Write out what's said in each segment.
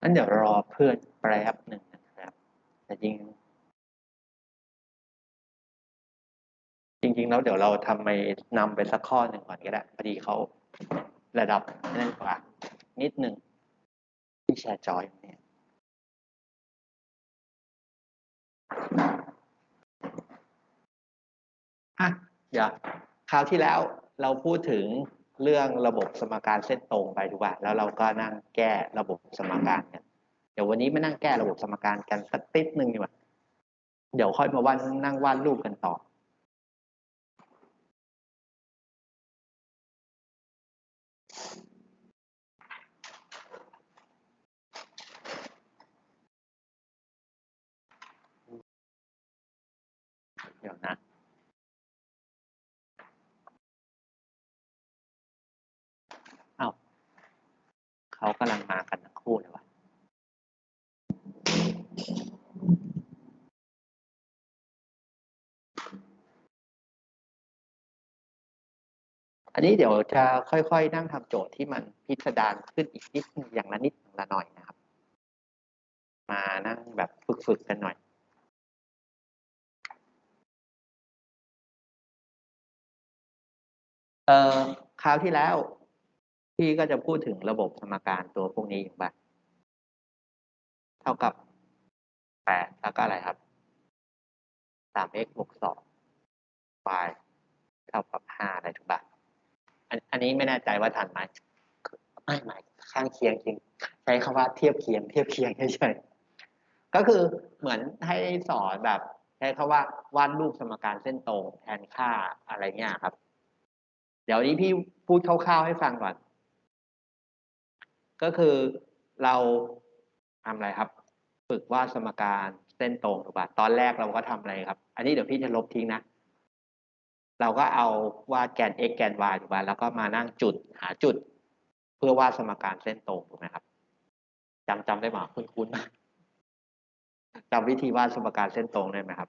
งั้นเดี๋ยวรอเพื่อนแป๊บหนึ่งนะครับ แต่จริง จริง ๆ แล้วเดี๋ยวเราทำไปนำไปสักข้อหนึ่งก่อนก็ได้ พอดีเขาระดับนั่นกว่า นิดหนึ่งที่แชร์จอยเนี่ยอะเดี๋ยวคราวที่แล้วเราพูดถึง เรื่องระบบสมการเส้นตรงไปถูกป่ะแล้วเราก็นั่งแก้ระบบสมการกันเดี๋ยววันนี้มานั่งแก้ระบบสมการกันสักติดหนึ่งดีกว่าเดี๋ยวค่อยมาวาดนั่งวาดรูปกันต่อเดี๋ยวนะ เอ้า เขากำลังมากันทั้งคู่เลยวะอันนี้เดี๋ยวจะค่อยๆ นั่งทำโจทย์ที่มันพิสดารขึ้นอีกนิดนึงอย่างละนิดอย่างละหน่อยนะครับ มานั่งแบบฝึกๆกันหน่อยเอ่อคราวที่แล้ว พี่ก็จะพูดถึงระบบสมการตัวพวกนี้อยู่บ้างเท่ากับแปดแล้วก็อะไรครับสาม x บวกสอง y เท่ากับห้าอะไรถูกปะอันอันนี้ไม่แน่ใจว่าทันไหมไม่หมายข้างเคียงจริง ใช้คำว่าเทียบเคียง เทียบเคียงเฉยๆก็คือเหมือนให้สอนแบบใช้คำว่าวาดรูปสมการเส้นตรงแทนค่าอะไรเงี้ยครับ เดี๋ยวนี้พี่พูดคร่าวๆให้ฟังก่อน ก็คือเราทำอะไรครับ ฝึกวาดสมการเส้นตรงถูกป่ะตอนแรกเราก็ทำอะไรครับ อันนี้เดี๋ยวพี่จะลบทิ้งนะ เราก็เอาวาดแกน x แกน y ถูกป่ะแล้วก็มานั่งจุดหาจุด เพื่อวาดสมการเส้นตรงถูกไหมครับจำจำได้ไหมคุ้นคุ้นจำวิธีวาดสมการเส้นตรงได้ไหมครับ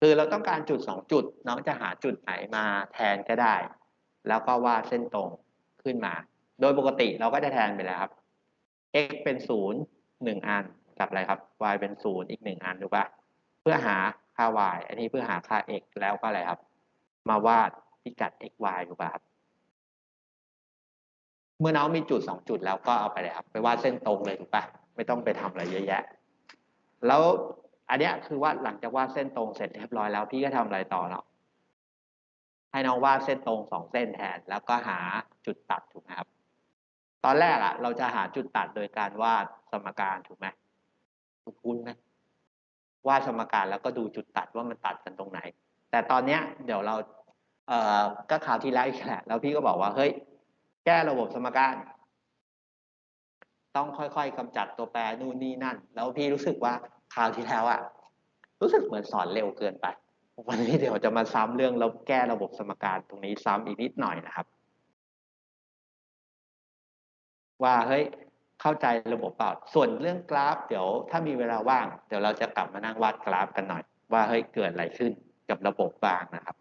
คือเราต้องการจุดสองจุด น้องจะหาจุดไหนมาแทนก็ได้ แล้วก็วาดเส้นตรงขึ้นมา โดยปกติเราก็จะแทนไปแล้วครับ x เป็นศูนย์หนึ่งอันกับอะไรครับ y เป็นศูนย์อีกหนึ่งอันถูกปะเพื่อหาค่า y อันนี้เพื่อหาค่า x แล้วก็อะไรครับ มาวาดพิกัด x y ถูกปะครับเมื่อน้องมีจุดสองจุดแล้วก็เอาไปเลยครับ ไปวาดเส้นตรงเลยถูกปะไม่ต้องไปทำอะไรเยอะแยะ แล้วอันเนี้ยคือว่าหลังจากวาดเส้นตรงเสร็จเรียบร้อยแล้วพี่ก็ทำอะไรต่อเนาะให้น้องวาดเส้นตรงสองเส้นแทน แล้วก็หาจุดตัดถูกไหมครับ ตอนแรกอะเราจะหาจุดตัดโดยการวาดสมการถูกไหมคุ้นไหมวาดสมการแล้วก็ดูจุดตัดว่ามันตัดกันตรงไหน แต่ตอนเนี้ยเดี๋ยวเราเอ่อก็ข่าวที่แล้วอีกแหละแล้วพี่ก็บอกว่าเฮ้ยแก้ระบบสมการ ต้องค่อยๆกำจัดตัวแปรนู่นนี่นั่น แล้วพี่รู้สึกว่าคราวที่แล้วอะรู้สึกเหมือนสอนเร็วเกินไปวันนี้เดี๋ยวจะมาซ้ำเรื่องแล้วแก้ระบบสมการตรงนี้ซ้ำอีกนิดหน่อยนะครับ ว่าเฮ้ยเข้าใจระบบเปล่า ส่วนเรื่องกราฟ เดี๋ยวถ้ามีเวลาว่าง เดี๋ยวเราจะกลับมานั่งวาดกราฟกันหน่อย ว่าเฮ้ยเกิดอะไรขึ้นกับระบบบ้างนะครับ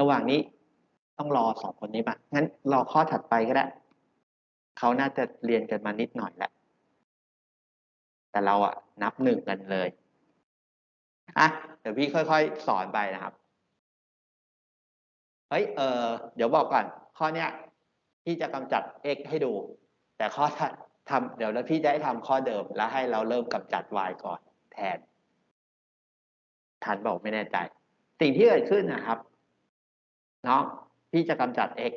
ระหว่างนี้ต้องรอสองคนนี้มางั้นรอข้อถัดไปก็ได้เขาน่าจะเรียนกันมานิดหน่อยแหละแต่เราอะนับหนึ่งกันเลยอะเดี๋ยวพี่ค่อย ๆ สอนไปนะครับ เฮ้ย เออเดี๋ยวบอกก่อน ข้อเนี้ย พี่จะกำจัด x ให้ดู แต่ข้อทำเดี๋ยวแล้วพี่จะให้ทำข้อเดิมแล้วให้เราเริ่มกำจัด y ก่อนแทนทันบอกไม่แน่ใจ สิ่งที่เกิดขึ้นนะครับเนาะพี่จะกำจัด x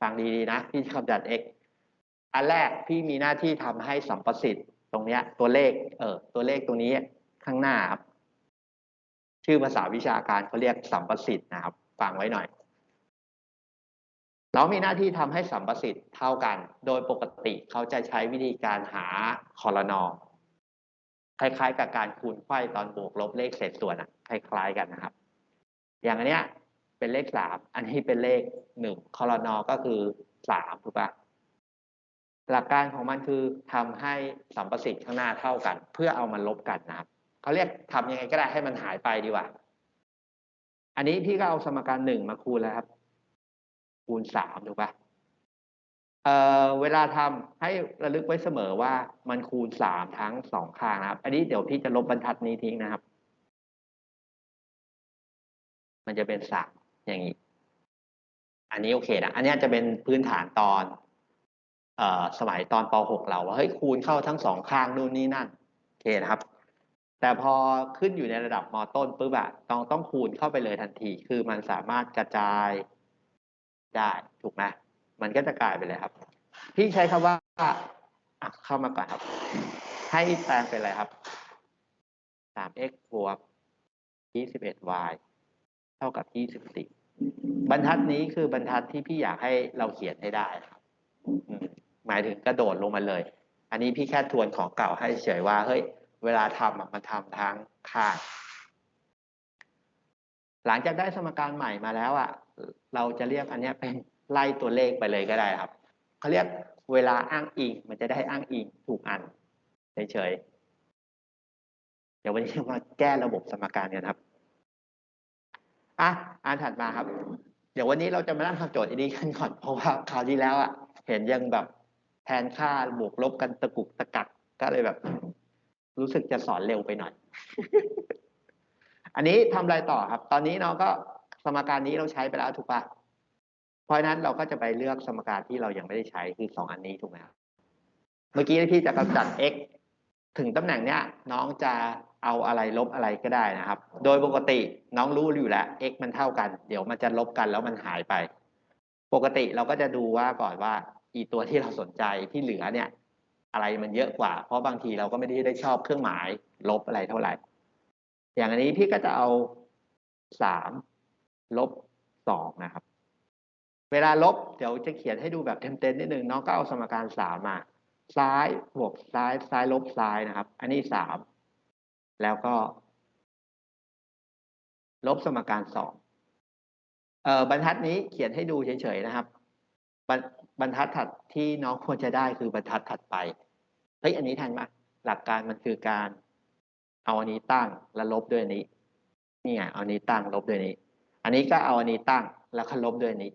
ฟังดีๆนะ พี่จะกำจัด x อันแรกพี่มีหน้าที่ทำให้สัมประสิทธิ์ตรงเนี้ย ตัวเลข เออตัวเลขตรงนี้ข้างหน้าครับชื่อภาษาวิชาการเขาเรียกสัมประสิทธิ์นะครับฟังไว้หน่อย เรามีหน้าที่ทำให้สัมประสิทธิ์เท่ากัน โดยปกติเขาจะใช้วิธีการหาคอรนอคล้ายๆ กับการคูณไขว้ตอนบวกลบเลขเศษส่วนอะคล้ายๆกันนะครับ อย่างอันเนี้ยเป็นเลขสามอันนี้เป็นเลขหนึ่งคอรนอก็คือสามถูกปะหลักการของมันคือทำให้สัมประสิทธิ์ข้างหน้าเท่ากัน เพื่อเอามาลบกันนะครับเขาเรียกทำยังไงก็ได้ให้มันหายไปดีกว่า อันนี้พี่ก็เอาสมการหนึ่งมาคูณแล้วครับ คูณสามถูกปะเอ่อเวลาทำให้ระลึกไว้เสมอว่ามันคูณสามทั้งสองข้างนะครับ อันนี้เดี๋ยวพี่จะลบบรรทัดนี้ทิ้งนะครับ มันจะเป็นสามอย่างนี้ อันนี้โอเคนะ อันนี้จะเป็นพื้นฐานตอนเอ่อสมัยตอนป .6 เราว่าเฮ้ยคูณเข้าทั้งสองข้างนู่นนี่นั่นโอเคนะครับ แต่พอขึ้นอยู่ในระดับมต้นปุ๊บอะต้องต้องคูณเข้าไปเลยทันที คือมันสามารถกระจาย ได้ถูกไหมมันก็จะกลายไปเลยครับ พี่ใช้คำว่าเข้ามาก่อนครับ ให้แปลงเป็นอะไรครับ 3x บวก 21y เท่ากับ 24 บรรทัดนี้คือบรรทัดที่พี่อยากให้เราเขียนให้ได้ครับหมายถึงกระโดดลงมาเลย อันนี้พี่แค่ทวนของเก่าให้เฉยว่า เฮ้ย เวลาทำมันทำทั้งข้าง หลังจากได้สมการใหม่มาแล้วอะ เราจะเรียกอันนี้เป็นไล่ตัวเลขไปเลยก็ได้ครับเขาเรียกเวลาอ้างอิงมันจะได้อ้างอิงถูกอันเฉยๆเดี๋ยววันนี้มาแก้ระบบสมการกันครับอะอันถัดมาครับ เดี๋ยววันนี้เราจะมานั่งทำโจทย์อันนี้กันก่อนเพราะว่าคราวที่แล้วอะเห็นยังแบบแทนค่าบวกลบกันตะกุกตะกักก็เลยแบบ รู้สึกจะสอนเร็วไปหน่อย อันนี้ทำอะไรต่อครับ ตอนนี้น้องก็ มการนี้เราใช้ไปแล้วถูกปะเพราะนั้นเราก็จะไปเลือกสมการที่เรายังไม่ได้ใช้คือสองอันนี้ถูกไหมครับเมื่อกี้พี่จะกำจัด x ถึงตำแหน่งเนี้ย น้องจะเอาอะไรลบอะไรก็ได้นะครับ โดยปกติน้องรู้อยู่แล้ว x มันเท่ากัน เดี๋ยวมันจะลบกันแล้วมันหายไป ปกติเราก็จะดูว่าก่อนว่า อีตัวที่เราสนใจที่เหลือเนี่ย อะไรมันเยอะกว่า เพราะบางทีเราก็ไม่ได้ได้ชอบเครื่องหมาย ลบอะไรเท่าไหร่ อย่างอันนี้พี่ก็จะเอาสาม ลบสองนะครับ เวลาลบเดี๋ยวจะเขียนให้ดูแบบเต็มๆนิดนึงน้องก็เอาสมการสามมา ซ้ายบวกซ้ายซ้ายลบซ้ายนะครับ อันนี้สามแล้วก็ ลบสมการสองเอ่อบรรทัดนี้เขียนให้ดูเฉยๆนะครับบรรบรรทัดถัดที่น้องควรจะได้คือบรรทัดถัดไปเฮ้ยอันนี้ทันไหมหลักการมันคือการ เอาอันนี้ตั้งแล้วลบด้วยอันนี้นี่ไงเอาอันนี้ตั้งลบด้วยนี้ อันนี้ก็เอาอันนี้ตั้งแล้วก็ลบด้วยนนี้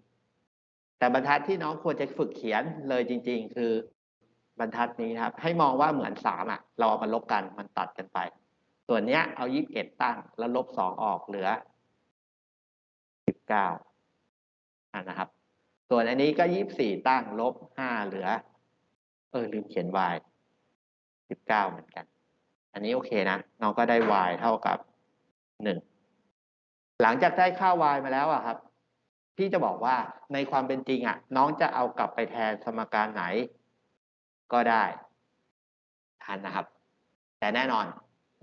แต่บรรทัดที่น้องควรจะฝึกเขียนเลยจริง ๆ คือบรรทัดนี้ครับ ให้มองว่าเหมือนสามอะ เราเอามาลบกันมันตัดกันไป ส่วนเนี้ยเอายี่สิบเอ็ดตั้ง แล้วลบสองออกเหลือสิบเก้าอ่านะครับ ส่วนอันนี้ก็ยี่สิบสี่ตั้งลบห้าเหลือ เออลืมเขียน y สิบเก้าเหมือนกัน อันนี้โอเคนะน้องก็ได้ y เท่ากับหนึ่ง หลังจากได้ค่า y มาแล้วอะครับ พี่จะบอกว่าในความเป็นจริงอะน้องจะเอากลับไปแทนสมการไหน ก็ได้ทันนะครับ แต่แน่นอน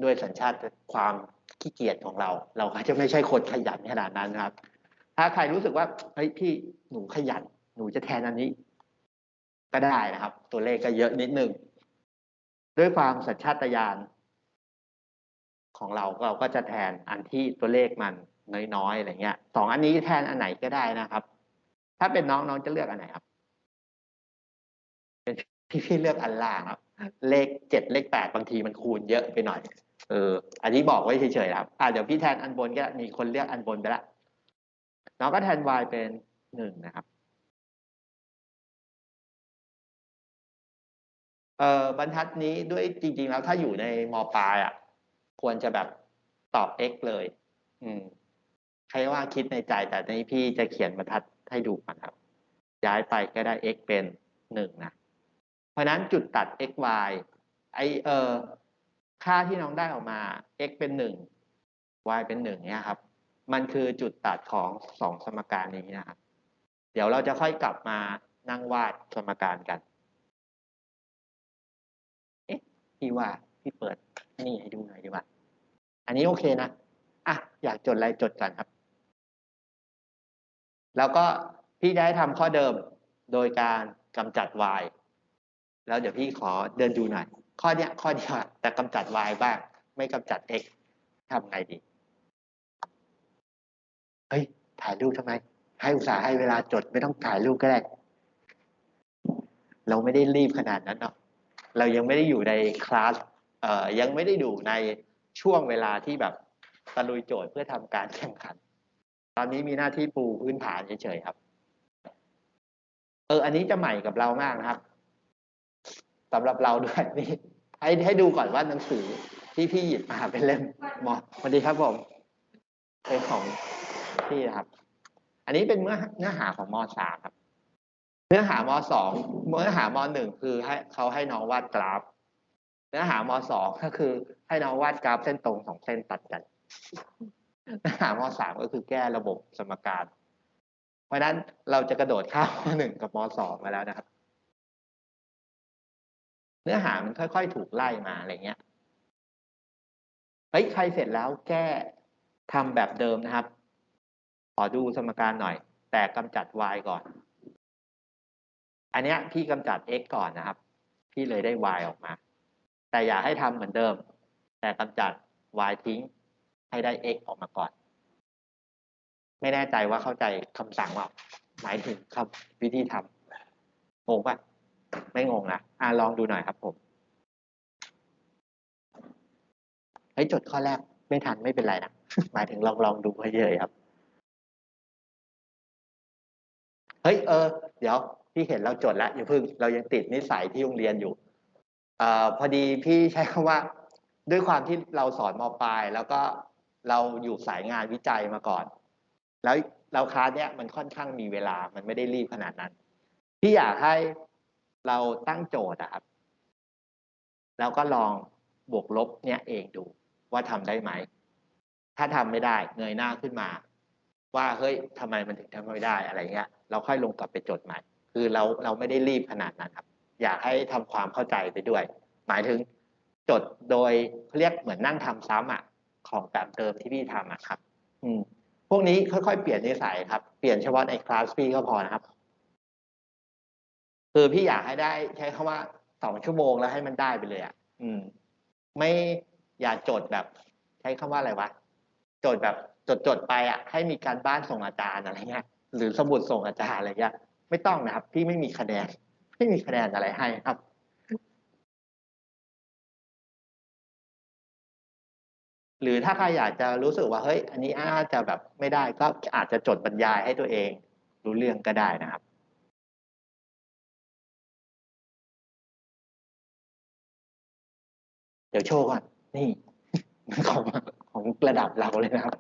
ด้วยสัญชาติความขี้เกียจของเรา เราก็จะไม่ใช่คนขยันขนาดนั้นครับ ถ้าใครรู้สึกว่าเฮ้ยพี่หนูขยัน หนูจะแทนอันนี้ ก็ได้นะครับ ตัวเลขก็เยอะนิดนึงด้วยความสัญชาตญาณของเราเราก็จะแทนอันที่ตัวเลขมัน น้อยๆอะไรเงี้ยสองอันนี้แทนอันไหนก็ได้นะครับ ถ้าเป็นน้องน้องจะเลือกอันไหนครับเป็นพี่พี่เลือกอันล่างครับ เลขเจ็ดเลขแปดบางทีมันคูณเยอะไปหน่อยเอออันนี้บอกไว้เฉยๆครับอ่าเดี๋ยวพี่แทนอันบนก็มีคนเลือกอันบนไปละน้องก็แทน y เป็นหนึ่งนะครับเอ่อบรรทัดนี้ด้วยจริง ๆ แล้วถ้าอยู่ในมปลายอะ ควรจะแบบตอบ x เลย อืม ใครว่าคิดในใจแต่ในพี่จะเขียนบรรทัดให้ดูก่อนครับ ย้ายไปก็ได้ x เป็นหนึ่งนะ เพราะนั้นจุดตัด x y ไอเออค่าที่น้องได้ออกมา x เป็นหนึ่ง y เป็นหนึ่งเนี่ยครับ มันคือจุดตัดของสองสมการนี้นะครับ เดี๋ยวเราจะค่อยกลับมานั่งวาดสมการกัน เอ๊ะพี่ว่าพี่เปิดนี่ให้ดูหน่อยดีกว่า อันนี้โอเคนะ อะ อยากจดอะไรจดกันครับ แล้วก็พี่จะให้ทำข้อเดิมโดยการกำจัด y แล้วเดี๋ยวพี่ขอเดินดูหน่อย ข้อเนี้ยข้อเดียวแต่กำจัด y บ้าง ไม่กำจัด x ทำไงดี เฮ้ย ถ่ายรูปทำไม ให้อุตส่าห์ให้เวลาจดไม่ต้องถ่ายรูปก็ได้ เราไม่ได้รีบขนาดนั้นเนาะเรายังไม่ได้อยู่ในคลาสเอ่อยังไม่ได้อยู่ในช่วงเวลาที่แบบตะลุยโจทย์เพื่อทำการแข่งขัน อนนี้มีหน้าที่ปูพื้นฐานเฉยๆครับ เออ อันนี้จะใหม่กับเรามากนะครับสำหรับเราด้วยนี่ให้ให้ดูก่อนว่าหนังสือที่พี่หยิบมาเป็นเล่มหมอสวัสดีครับผมเป็นของพี่นะครับ อันนี้เป็นเมื่อเนื้อหาของมสามครับ เนื้อหามสองเนื้อหามหนึ่งคือให้เขาให้น้องวาดกราฟ เนื้อหามสองก็คือให้น้องวาดกราฟเส้นตรงสองเส้นตัดกัน นื้อหามสามก็คือแก้ระบบสมการ เพราะฉะนั้นเราจะกระโดดข้ามมหนึ่งกับมสองมาแล้วนะครับ เนื้อหามันค่อยๆ ถูกไล่มาอะไรเงี้ยเฮ้ยใครเสร็จแล้วแก้ทำแบบเดิมนะครับ ขอดูสมการหน่อย แต่กำจัด y ก่อน อันเนี้ยพี่กำจัด x ก่อนนะครับ พี่เลยได้ y ออกมา แต่อย่าให้ทำเหมือนเดิม แต่กำจัด y ทิ้ง ให้ได้ x ออกมาก่อน ไม่แน่ใจว่าเข้าใจคำสั่งว่า หมายถึงคำวิธีทำงงปะไม่งงนะอ่าลองดูหน่อยครับผมเฮ้ยจดข้อแรกไม่ทันไม่เป็นไรนะ หมายถึงลองลองดูเฉยๆครับ เฮ้ยเออ เดี๋ยว พี่เห็นเราจดแล้วอย่าเพิ่งเรายังติดนิสัยที่โรงเรียนอยู่เอ่อพอดีพี่ใช้คำว่า ด้วยความที่เราสอนมปลาย แล้วก็ เราอยู่สายงานวิจัยมาก่อน แล้วเราคลาสเนี้ยมันค่อนข้างมีเวลามันไม่ได้รีบขนาดนั้นพี่อยากให้เราตั้งโจทย์อะครับ แล้วก็ลองบวกลบเนี้ยเองดูว่าทำได้ไหม ถ้าทำไม่ได้เงยหน้าขึ้นมา ว่าเฮ้ยทำไมมันถึงทำไม่ได้อะไรเงี้ย เราค่อยลงกลับไปจดใหม่ คือเราเราไม่ได้รีบขนาดนั้นครับ อยากให้ทำความเข้าใจไปด้วย หมายถึงจดโดยเขาเรียกเหมือนนั่งทำซ้ำอะ ของแบบเดิมที่พี่ทำอะครับ อืม พวกนี้ค่อยๆเปลี่ยนนิสัยครับ เปลี่ยนเฉพาะในคลาสพี่ก็พอนะครับ คือพี่อยากให้ได้ใช้คำว่าสองชั่วโมงแล้วให้มันได้ไปเลยอะ อืม ไม่อย่าจดแบบ ใช้คำว่าอะไรวะ จดแบบจดจดๆไปอะ ให้มีการบ้านส่งอาจารย์อะไรเงี้ย หรือสมุดส่งอาจารย์อะไรเงี้ย ไม่ต้องนะครับ พี่ไม่มีคะแนน ไม่มีคะแนนอะไรให้ครับ หรือถ้าใครอยากจะรู้สึกว่าเฮ้ยอันนี้อาจจะแบบไม่ได้ก็อาจจะจดบรรยายให้ตัวเอง รู้เรื่องก็ได้นะครับเดี๋ยวโชว์ก่อนนี่ของของระดับเราเลยนะครับ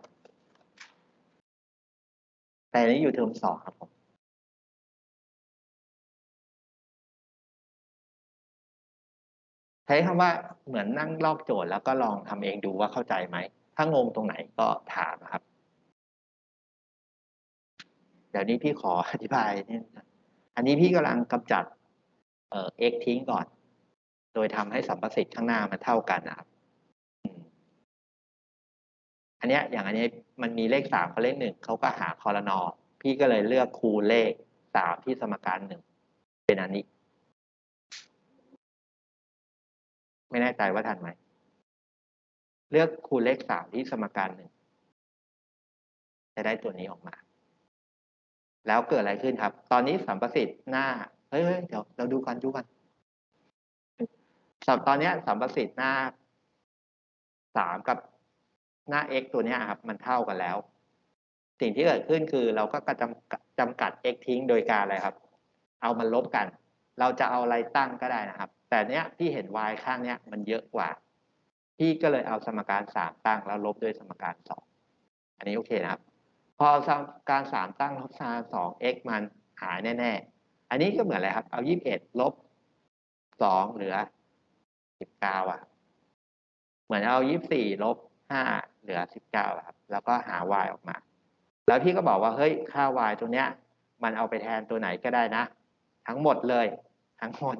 แต่อันนี้อยู่เทอมสองครับผม ใช้คำว่าเหมือนนั่งลอกโจทย์แล้วก็ลองทำเองดูว่าเข้าใจไหม ถ้างงตรงไหนก็ถามนะครับ เดี๋ยวนี้พี่ขออธิบายนิดนึงอันนี้พี่กำลังกำจัดเอ่อ x ทิ้งก่อน โดยทำให้สัมประสิทธิ์ข้างหน้ามันเท่ากันนะครับอันนี้อย่างอันนี้มันมีเลขสามกับเลขหนึ่งเขาก็หาคอรนอ พี่ก็เลยเลือกคูณเลขสามที่สมการหนึ่งเป็นอันนี้ ไม่แน่ใจว่าทันไหม เลือกคูณเลขสามที่สมการหนึ่งจะได้ตัวนี้ออกมา แล้วเกิดอะไรขึ้นครับ ตอนนี้สัมประสิทธิ์หน้า เฮ้ยเดี๋ยวเราดูกันดูกันสัตอนนี้สัมประสิทธิ์หน้าสามกับหน้า x ตัวนี้ครับ มันเท่ากันแล้ว สิ่งที่เกิดขึ้นคือเราก็กระจำจำกัด x ทิ้งโดยการอะไรครับ เอามันลบกัน เราจะเอาอะไรตั้งก็ได้นะครับ แต่เนี้ยพี่เห็น y ข้างเนี้ยมันเยอะกว่า พี่ก็เลยเอาสมการสามตั้งแล้วลบด้วยสมการสองอันนี้โอเคนะครับ พอสมการสามตั้งลบสมการสอง x มันหายแน่ๆ อันนี้ก็เหมือนอะไรครับ เอายี่สิบเอ็ดลบสองเหลือสิบเก้าอะ เหมือนเอายี่สิบสี่ลบห้าเหลือสิบเก้าครับ แล้วก็หา y ออกมา แล้วพี่ก็บอกว่า เฮ้ย ค่า y ตัวเนี้ย มันเอาไปแทนตัวไหนก็ได้นะ ทั้งหมดเลย ทั้งหมด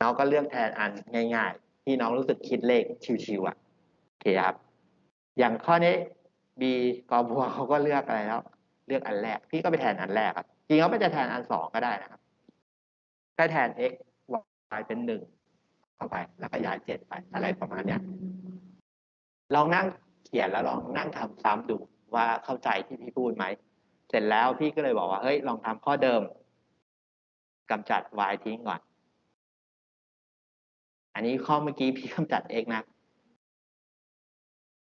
น้องก็เลือกแทนอันง่าย ๆ ที่น้องรู้สึกคิดเลขชิวๆอะโอเคครับ อย่างข้อนี้ b กอบัวเขาก็เลือกอะไรแล้ว เลือกอันแรก พี่ก็ไปแทนอันแรกครับจริงเขาไม่จะแทนอันสองก็ได้นะครับก็แทน x y เป็นหนึ่งเข้าไป แล้วก็ย้ายเจ็ดไปอะไรประมาณเนี้ยลองนั่งเขียนแล้วลองนั่งทำซ้ำดูว่าเข้าใจที่พี่พูดไหม เสร็จแล้วพี่ก็เลยบอกว่าเฮ้ยลองทำข้อเดิมกำจัด y ทิ้งก่อน อันนี้ข้อเมื่อกี้พี่กำจัด x นะ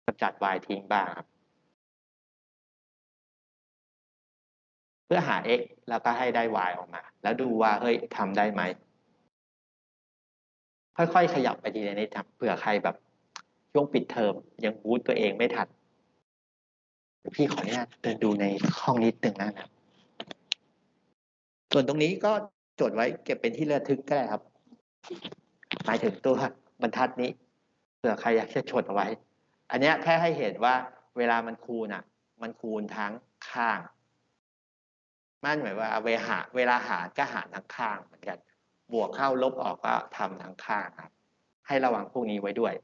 กำจัด y ทิ้งบ้างครับปพื่อหา x แล้วก็ให้ได้ y ออกมา แล้วดูว่าเฮ้ยทำได้ไหม ค่อยๆ ขยับไปทีละนิดครับเผื่อใครแบบช่วงปิดเทอมยังบูตตัวเองไม่ทันพี่ขออนุญาตเดินดูในห้องนิดหนึ่งนะครับ ส่วนตรงนี้ก็จดไว้เก็บเป็นที่ระทึกก็ได้ครับ หมายถึงตัวบรรทัดนี้เผื่อใครอยากจะจดเอาไว้ อันนี้แค่ให้เห็นว่าเวลามันคูณอะ มันคูณทั้งข้างมันหมายว่าเวหาเวลาหารก็หารทั้งข้างเหมือนกัน บวกเข้าลบออกก็ทำทั้งข้างครับ ให้ระวังพวกนี้ไว้ด้วย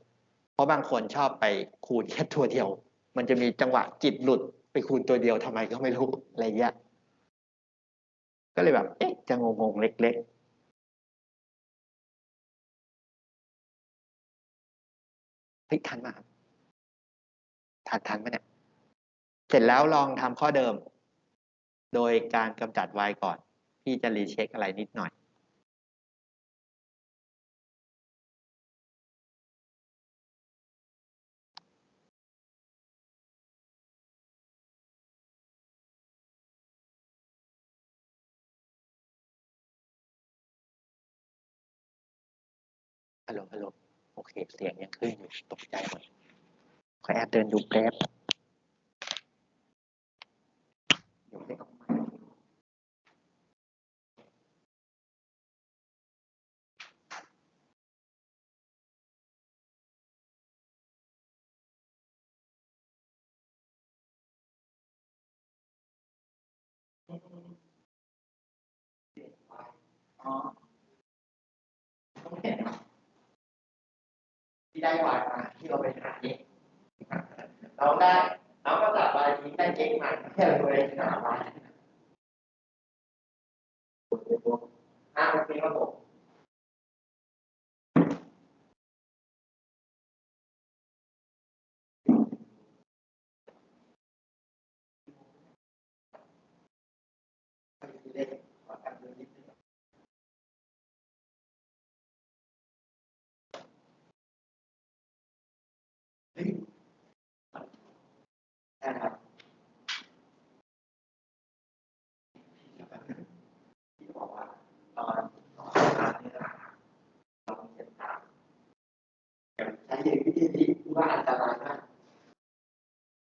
เพราะบางคนชอบไปคูณแค่ตัวเดียว มันจะมีจังหวะจิตหลุดไปคูณตัวเดียวทำไมก็ไม่รู้อะไรเงี้ยก็เลยแบบ เอ๊ะจะงงๆเล็ก ๆ เฮ้ยทันมาครับทันทันไหมเนี่ย เสร็จแล้วลองทำข้อเดิม โดยการกำจัด y ก่อน พี่จะรีเช็คอะไรนิดหน่อยฮัลโหลฮัลโหล โอเค เสียงยังขึ้นอยู่ตกใจหมดขอแอบเดินดูแป๊บเดี๋ยวไม่ออกมาอ๋อต้องเห็นเนาะ ที่ได้วายมาที่เราไปหาเองเราได้เราก็จับวายทิ้งได้เองมาแค่เราไปหาวายอ่าโอเคครับผม นะครับที่บอกว่าตอนตอนการนี่ยเราเห็นตามใช้วิธีที่ว่าอันตรายมาก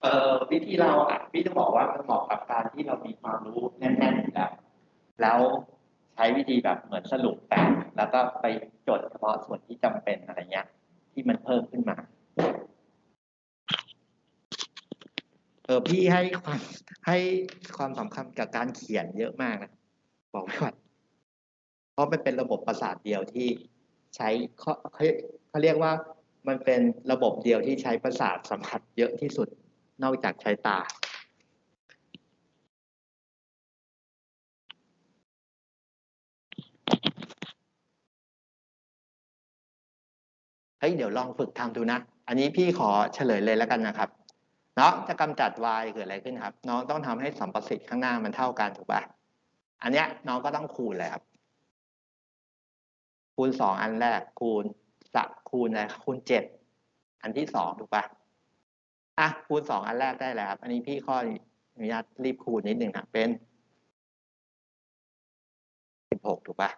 เอ่อวิธีเราอะพี่จะบอกว่ามันเหมาะกับการที่เรามีความรู้แน่นๆอยู่แล้วแล้วใช้วิธีแบบเหมือนสรุปแปะแล้วก็ไปจดเฉพาะส่วนที่จำเป็นอะไรเงี้ย ที่มันเพิ่มขึ้นมา เออพี่ให้ความให้ความสำคัญกับการเขียนเยอะมากนะ บอกไว้ก่อนเพราะมันเป็นระบบประสาทเดียวที่ใช้เขาเขาเขาเรียกว่ามันเป็นระบบเดียวที่ใช้ประสาทสัมผัสเยอะที่สุดนอกจากใช้ตา เฮ้ยเดี๋ยวลองฝึกทำดูนะ อันนี้พี่ขอเฉลยเลยแล้วกันนะครับ น้องจะกำจัด y เกิดอะไรขึ้นครับ น้องต้องทำให้สัมประสิทธิ์ข้างหน้ามันเท่ากันถูกปะอันเนี้ยน้องก็ต้องคูณเลยครับ คูณสองอันแรกคูณจะคูณอะไรคูณเจ็ดอันที่สองถูกปะอะคูณสองอันแรกได้แล้วครับ อันนี้พี่ข้ออนุญาตรีบคูณนิดหนึ่งครับเป็นสิบหกถูกป่ะ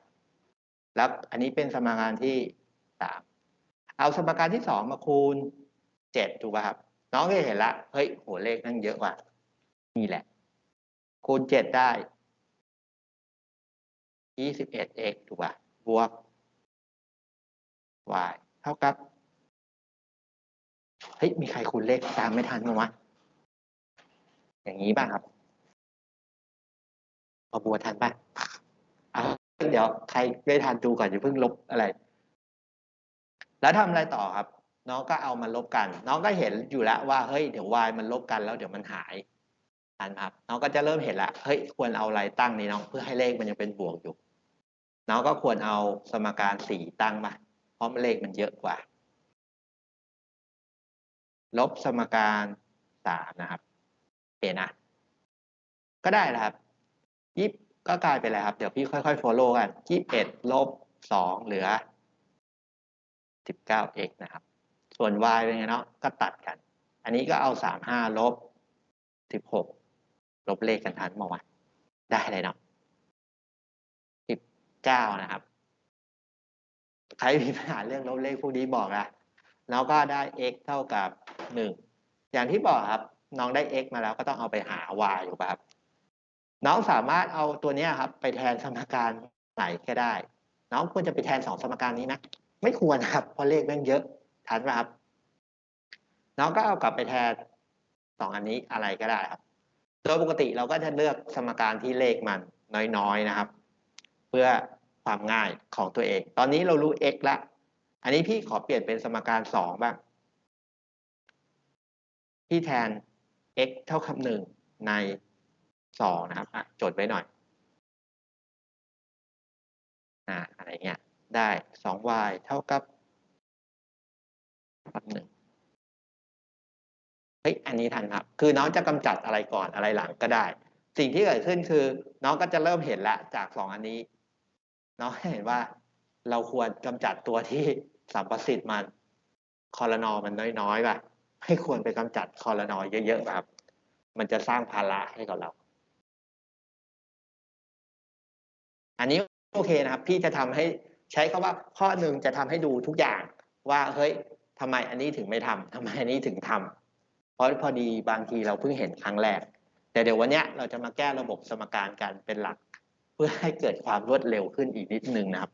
แล้วอันนี้เป็นสมการที่สามเอาสมการที่สองมาคูณเจ็ดถูกป่ะครับ น้องก็เห็นละเฮ้ยโหเลขนั่งเยอะกว่านี่แหละ คูณเจ็ดได้ยี่สิบเอ็ด x ถูกป่ะบวก y เท่ากับเฮ้ยมีใครคูณเลขตามไม่ทันมั้งวะอย่างนี้ป่ะครับพอบัวทันป่ะเอาเดี๋ยวใครไม่ทันดูก่อนอย่าเพิ่งลบอะไร แล้วทำอะไรต่อครับ น้องก็เอามาลบกัน น้องก็เห็นอยู่แล้วว่าเฮ้ยเดี๋ยว y มันลบกันแล้วเดี๋ยวมันหายอันครับน้องก็จะเริ่มเห็นละเฮ้ยควรเอาอะไรตั้งนี่น้องเพื่อให้เลขมันยังเป็นบวกอยู่ น้องก็ควรเอาสมการสี่ตั้งมาเพราะเลขมันเยอะกว่า ลบสมการสามนะครับโอเคนะ ก็ได้แล้วครับยี่ก็กลายเป็นอะไรครับ เดี๋ยวพี่ค่อยๆ follow กันยี่สิบเอ็ดลบสองเหลือ 19x นะครับ ส่วน y เป็นไงเนาะก็ตัดกัน อันนี้ก็เอา35ลบ16ลบเลขกันทันมาวันได้เลยเนาะสิบเก้านะครับ ใครมีปัญหาเรื่องลบเลขพวกนี้บอกนะแล้วก็ได้ x เท่ากับหนึ่งอย่างที่บอกครับ น้องได้ x มาแล้วก็ต้องเอาไปหา y ถูกป่ะครับ น้องสามารถเอาตัวนี้ครับ ไปแทนสมการไหนก็ได้ น้องควรจะไปแทนสองสมการนี้นะไม่ควรครับเพราะเลขแม่งเยอะ ทันป่ะครับ น้องก็เอากลับไปแทนสองอันนี้อะไรก็ได้ครับ โดยปกติเราก็จะเลือกสมการที่เลขมันน้อยๆนะครับ เพื่อความง่ายของตัวเอง ตอนนี้เรารู้ x ละอันนี้พี่ขอเปลี่ยนเป็นสมการสองบ้างพี่แทน x เท่ากับหนึ่งในสองนะครับอะจดไว้หน่อยอ่าอะไรเงี้ย ได้สอง y เท่ากับ กับหนึ่งเฮ้ยอันนี้ทันครับ คือน้องจะกำจัดอะไรก่อนอะไรหลังก็ได้ สิ่งที่เกิดขึ้นคือ น้องก็จะเริ่มเห็นละจากสองอันนี้ น้องเห็นว่าเราควรกำจัดตัวที่สัมประสิทธิ์มันคอรนอมันน้อยๆป่ะไม่ควรไปกำจัดคอรนอเยอะๆครับ มันจะสร้างภาระให้กับเรา อันนี้โอเคนะครับ พี่จะทำให้ใช้คาว่าข้อหนึ่งจะทำให้ดูทุกอย่างว่าเฮ้ย ทำไมอันนี้ถึงไม่ทำทำไมอันนี้ถึงทำเพราะพอดีบางทีเราเพิ่งเห็นครั้งแรก แต่เดี๋ยววันเนี้ยเราจะมาแก้ระบบสมการกันเป็นหลัก เพื่อให้เกิดความรวดเร็วขึ้นอีกนิดนึงนะครับ